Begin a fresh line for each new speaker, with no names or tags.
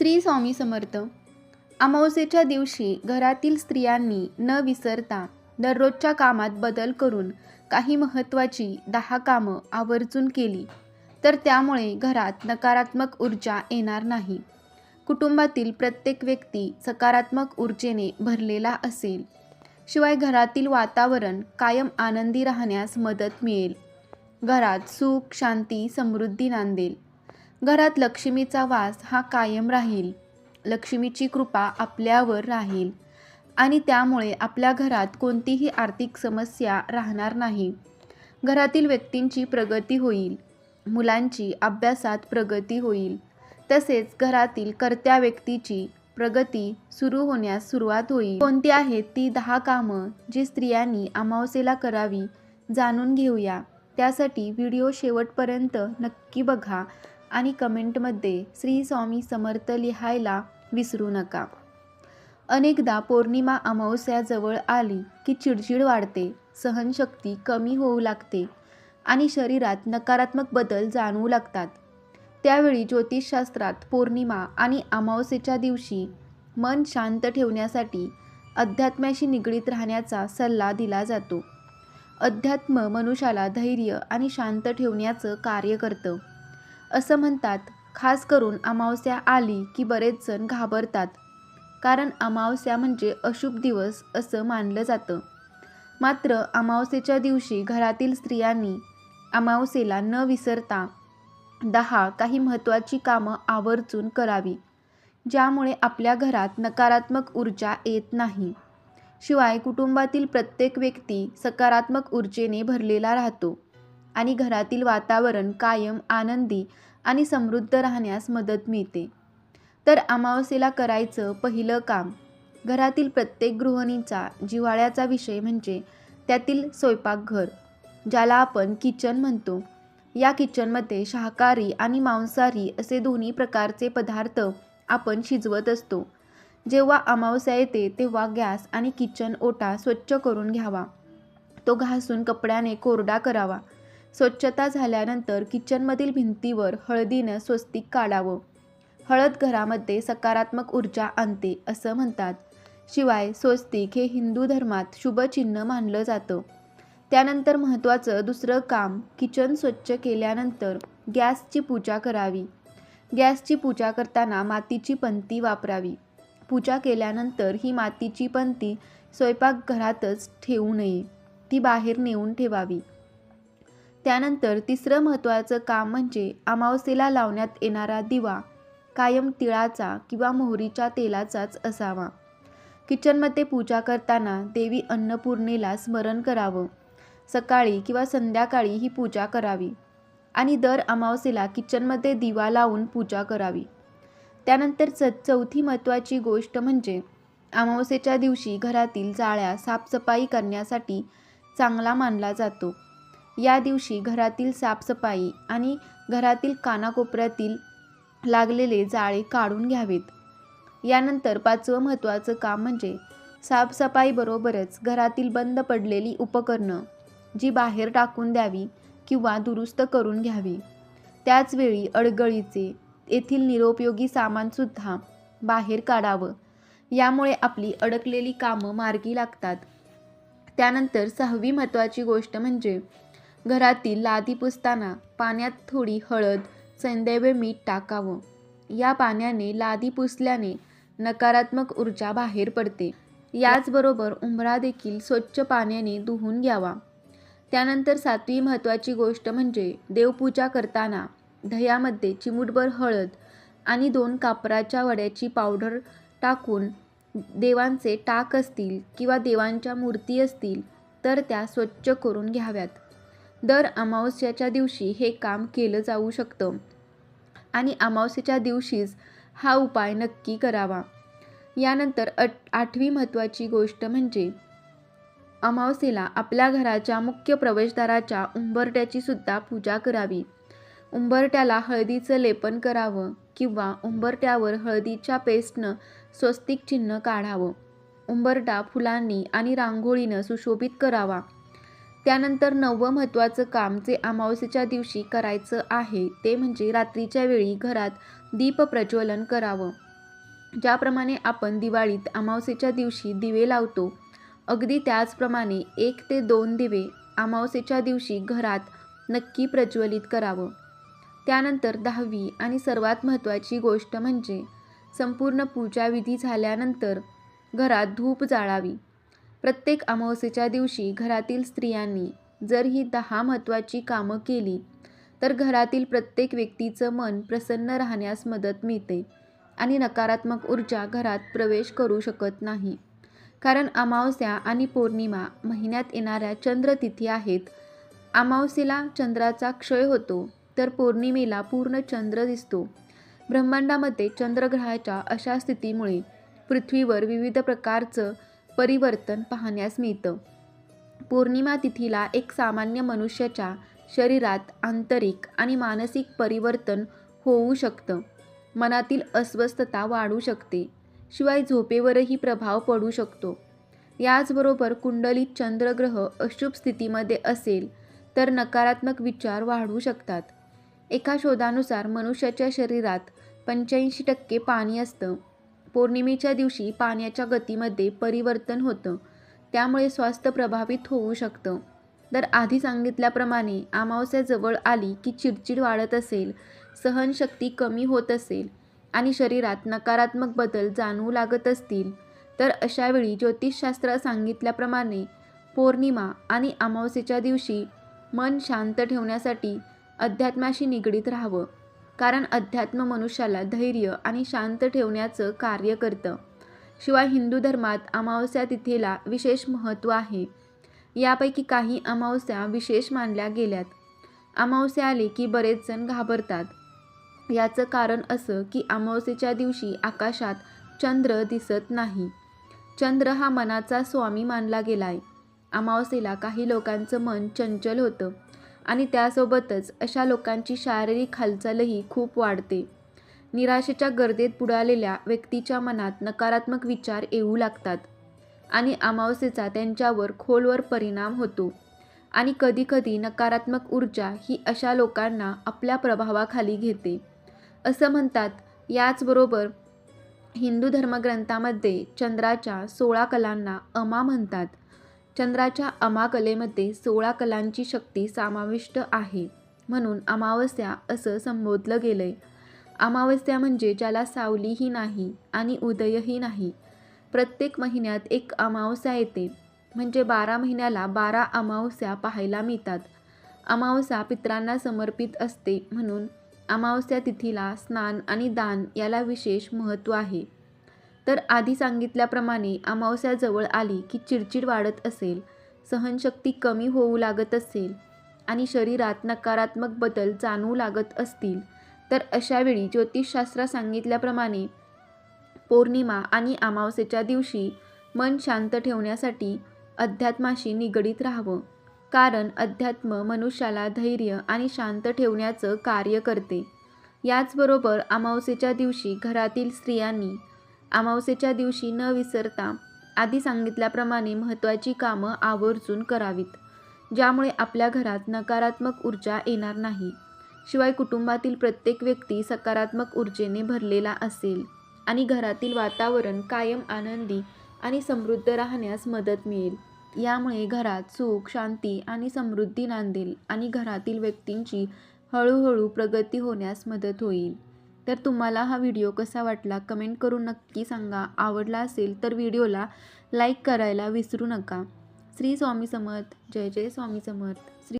श्री स्वामी समर्थ. अमावस्येच्या दिवशी घरातील स्त्रियांनी न विसरता दररोजच्या कामात बदल करून काही महत्त्वाची दहा कामं आवर्जून केली. तर त्यामुळे घरात नकारात्मक ऊर्जा येणार नाही. कुटुंबातील प्रत्येक व्यक्ती सकारात्मक ऊर्जेने भरलेला असेल. शिवाय घरातील वातावरण कायम आनंदी राहण्यास मदत मिळेल. घरात सुख शांती समृद्धी नांदेल. घरात लक्ष्मीचा वास हा कायम राहील. लक्ष्मीची कृपा आपल्यावर राहील. आणि त्यामुळे आपल्या घरात कोणतीही आर्थिक समस्या राहणार नाही. घरातील व्यक्तींची प्रगती होईल. मुलांची अभ्यासात प्रगती होईल. तसेच घरातील कर्त्या व्यक्तीची प्रगती सुरू होण्यास सुरुवात होईल. कोणती आहेत ती दहा कामं जी स्त्रियांनी अमावस्येला करावी जाणून घेऊया. त्यासाठी व्हिडिओ शेवटपर्यंत नक्की बघा. आणि कमेंटमध्ये श्री स्वामी समर्थ लिहायला विसरू नका. अनेकदा पौर्णिमा अमावस्याजवळ आली की चिडचिड वाढते सहनशक्ती कमी होऊ लागते आणि शरीरात नकारात्मक बदल जाणवू लागतात. त्यावेळी ज्योतिषशास्त्रात पौर्णिमा आणि अमावस्येच्या दिवशी मन शांत ठेवण्यासाठी अध्यात्म्याशी निगडीत राहण्याचा सल्ला दिला जातो. अध्यात्म मनुष्याला धैर्य आणि शांत ठेवण्याचं कार्य करतं. असं म्हणतात. खास करून अमावस्या आली की बरेच जण घाबरतात. कारण अमावस्या म्हणजे अशुभ दिवस असं मानलं जातं. मात्र अमावस्येच्या दिवशी घरातील स्त्रियांनी अमावस्येला न विसरता दहा काही महत्त्वाची कामं आवर्जून करावी ज्यामुळे आपल्या घरात नकारात्मक ऊर्जा येत नाही. शिवाय कुटुंबातील प्रत्येक व्यक्ती सकारात्मक ऊर्जेने भरलेला राहतो. आणि घरातील वातावरण कायम आनंदी आणि समृद्ध राहण्यास मदत मिळते. तर अमावस्येला करायचं पहिलं काम घरातील प्रत्येक गृहिणीचा जिव्हाळ्याचा विषय म्हणजे त्यातील स्वयंपाकघर ज्याला आपण किचन म्हणतो. या किचनमध्ये शाकाहारी आणि मांसाहारी असे दोन्ही प्रकारचे पदार्थ आपण शिजवत असतो. जेव्हा अमावस्या येते तेव्हा गॅस आणि किचन ओटा स्वच्छ करून घ्यावा. तो घासून कपड्याने कोरडा करावा. स्वच्छता झाल्यानंतर किचनमधील भिंतीवर हळदीनं स्वस्तिक काढावं. हळद घरामध्ये सकारात्मक ऊर्जा आणते असं म्हणतात. शिवाय स्वस्तिक हे हिंदू धर्मात शुभचिन्ह मानलं जातं. त्यानंतर महत्त्वाचं दुसरं काम किचन स्वच्छ केल्यानंतर गॅसची पूजा करावी. गॅसची पूजा करताना मातीची पंती वापरावी. पूजा केल्यानंतर ही मातीची पंती स्वयंपाकघरातच ठेवू नये. ती बाहेर नेऊन ठेवावी. त्यानंतर तिसरं महत्त्वाचं काम म्हणजे अमावस्येला लावण्यात येणारा दिवा कायम तिळाचा किंवा मोहरीच्या तेलाचाच असावा. किचनमध्ये पूजा करताना देवी अन्नपूर्णेला स्मरण करावं. सकाळी किंवा संध्याकाळी ही पूजा करावी आणि दर अमावस्येला किचनमध्ये दिवा लावून पूजा करावी. त्यानंतर च चौथी महत्त्वाची गोष्ट म्हणजे अमावस्येच्या दिवशी घरातील जाळ्या साफसफाई करण्यासाठी चांगला मानला जातो. या दिवशी घरातील साफसफाई आणि घरातील कानाकोपऱ्यातील लागलेले जाळे काढून घ्यावेत. यानंतर पाचवं महत्त्वाचं काम म्हणजे साफसफाईबरोबरच घरातील बंद पडलेली उपकरणं जी बाहेर टाकून द्यावी किंवा दुरुस्त करून घ्यावी. त्याचवेळी अडगळीचे येथील निरुपयोगी सामानसुद्धा बाहेर काढावं. यामुळे आपली अडकलेली कामं मार्गी लागतात. त्यानंतर सहावी महत्त्वाची गोष्ट म्हणजे घरातील लादी पुसताना पाण्यात थोडी हळद सैंदव्य मीठ टाकावं. या पाण्याने लादी पुसल्याने नकारात्मक ऊर्जा बाहेर पडते. याचबरोबर उंबरा देखील स्वच्छ पाण्याने धुवून घ्यावा. त्यानंतर सातवी महत्त्वाची गोष्ट म्हणजे देवपूजा करताना दह्यामध्ये चिमूटभर हळद आणि दोन कापराच्या वड्याची पावडर टाकून देवांचे टाक असतील किंवा देवांच्या मूर्ती असतील तर त्या स्वच्छ करून घ्याव्यात. दर अमावस्याच्या दिवशी हे काम केलं जाऊ शकतं. आणि अमावस्येच्या दिवशीच हा उपाय नक्की करावा. यानंतर अट आठवी महत्त्वाची गोष्ट म्हणजे अमावस्येला आपल्या घराच्या मुख्य प्रवेशद्वाराच्या उंबरट्याची सुद्धा पूजा करावी. उंबरट्याला हळदीचं लेपन करावं किंवा उंबरट्यावर हळदीच्या पेस्टनं स्वस्तिक चिन्ह काढावं. उंबरटा फुलांनी आणि रांगोळीनं सुशोभित करावा. त्यानंतर नववं महत्त्वाचं काम जे अमावस्येच्या दिवशी करायचं आहे ते म्हणजे रात्रीच्या वेळी घरात दीप प्रज्वलन करावं. ज्याप्रमाणे आपण दिवाळीत अमावस्येच्या दिवशी दिवे लावतो अगदी त्याचप्रमाणे एक ते दोन दिवे अमावस्येच्या दिवशी घरात नक्की प्रज्वलित करावं. त्यानंतर दहावी आणि सर्वात महत्त्वाची गोष्ट म्हणजे संपूर्ण पूजाविधी झाल्यानंतर घरात धूप जाळावी. प्रत्येक अमावस्येच्या दिवशी घरातील स्त्रियांनी जर ही दहा महत्त्वाची कामं केली तर घरातील प्रत्येक व्यक्तीचं मन प्रसन्न राहण्यास मदत मिळते आणि नकारात्मक ऊर्जा घरात प्रवेश करू शकत नाही. कारण अमावस्या आणि पौर्णिमा महिन्यात येणाऱ्या चंद्रतिथी आहेत. अमावस्येला चंद्राचा क्षय होतो तर पौर्णिमेला पूर्ण चंद्र दिसतो. ब्रह्मांडामध्ये चंद्रग्रहाच्या अशा स्थितीमुळे पृथ्वीवर विविध प्रकारचं परिवर्तन पाहण्यास मिळतं. पौर्णिमा तिथीला एक सामान्य मनुष्याच्या शरीरात आंतरिक आणि मानसिक परिवर्तन होऊ शकतं. मनातील अस्वस्थता वाढू शकते. शिवाय झोपेवरही प्रभाव पडू शकतो. याचबरोबर कुंडलीत चंद्रग्रह अशुभ स्थितीमध्ये असेल तर नकारात्मक विचार वाढू शकतात. एका शोधानुसार मनुष्याच्या शरीरात पंच्याऐंशी टक्के पाणी असतं. पौर्णिमेच्या दिवशी पाण्याच्या गतीमध्ये परिवर्तन होतं. त्यामुळे स्वास्थ्य प्रभावित होऊ शकतं. तर आधी सांगितल्याप्रमाणे अमावस्या जवळ आली की चिडचिड वाढत असेल सहनशक्ती कमी होत असेल आणि शरीरात नकारात्मक बदल जाणवू लागत असतील. तर अशावेळी ज्योतिषशास्त्र सांगितल्याप्रमाणे पौर्णिमा आणि अमावस्येच्या दिवशी मन शांत ठेवण्यासाठी अध्यात्माशी निगडीत राहावं. कारण अध्यात्म मनुष्याला धैर्य आणि शांत ठेवण्याचं कार्य करतं. शिवाय हिंदू धर्मात अमावस्या तिथीला विशेष महत्त्व आहे. यापैकी काही अमावस्या विशेष मानल्या गेल्यात. अमावस्या आले की बरेच जण घाबरतात. याचं कारण असं की अमावस्येच्या दिवशी आकाशात चंद्र दिसत नाही. चंद्र हा मनाचा स्वामी मानला गेलाय. अमावस्येला काही लोकांचं मन चंचल होतं. आणि त्यासोबतच अशा लोकांची शारीरिक हालचालही खूप वाढते. निराशेच्या गर्देत बुडालेल्या व्यक्तीच्या मनात नकारात्मक विचार येऊ लागतात आणि अमावस्येचा त्यांच्यावर खोलवर परिणाम होतो. आणि कधीकधी नकारात्मक ऊर्जा ही अशा लोकांना आपल्या प्रभावाखाली घेते. असं म्हणतात याचबरोबर हिंदू धर्मग्रंथामध्ये चंद्राच्या सोळा कलांना अमा म्हणतात. चंद्राच्या अमाकलेमध्ये सोळा कलांची शक्ती समाविष्ट आहे. म्हणून अमावस्या असं संबोधलं गेलंय. अमावस्या म्हणजे ज्याला सावलीही नाही आणि उदयही नाही. प्रत्येक महिन्यात एक अमावस्या येते. म्हणजे बारा महिन्याला बारा अमावस्या पाहायला मिळतात. अमावस्या पित्रांना समर्पित असते म्हणून अमावस्या तिथीला स्नान आणि दान याला विशेष महत्त्व आहे. तर आधी सांगितल्याप्रमाणे अमावस्या जवळ आली की चिडचिड वाढत असेल सहनशक्ती कमी होऊ लागत असेल आणि शरीरात नकारात्मक बदल जाणवू लागत असतील. तर अशावेळी ज्योतिषशास्त्रात सांगितल्याप्रमाणे पौर्णिमा आणि अमावस्येच्या दिवशी मन शांत ठेवण्यासाठी अध्यात्माशी निगडीत राहावं कारण अध्यात्म मनुष्याला धैर्य आणि शांत ठेवण्याचं कार्य करते. याचबरोबर अमावस्येच्या दिवशी घरातील स्त्रियांनी अमावस्येच्या दिवशी न विसरता आधी सांगितल्याप्रमाणे महत्त्वाची कामं आवर्जून करावीत ज्यामुळे आपल्या घरात नकारात्मक ऊर्जा येणार नाही. शिवाय कुटुंबातील प्रत्येक व्यक्ती सकारात्मक ऊर्जेने भरलेला असेल आणि घरातील वातावरण कायम आनंदी आणि समृद्ध राहण्यास मदत मिळेल. यामुळे घरात सुख शांती आणि समृद्धी नांदेल आणि घरातील व्यक्तींची हळूहळू प्रगती होण्यास मदत होईल. तर तुम्हाला हा व्हिडिओ कसा वाटला कमेंट करून नक्की सांगा. आवडला असेल तर व्हिडिओला लाईक करायला विसरू नका. श्री स्वामी समर्थ. जय जय स्वामी समर्थ.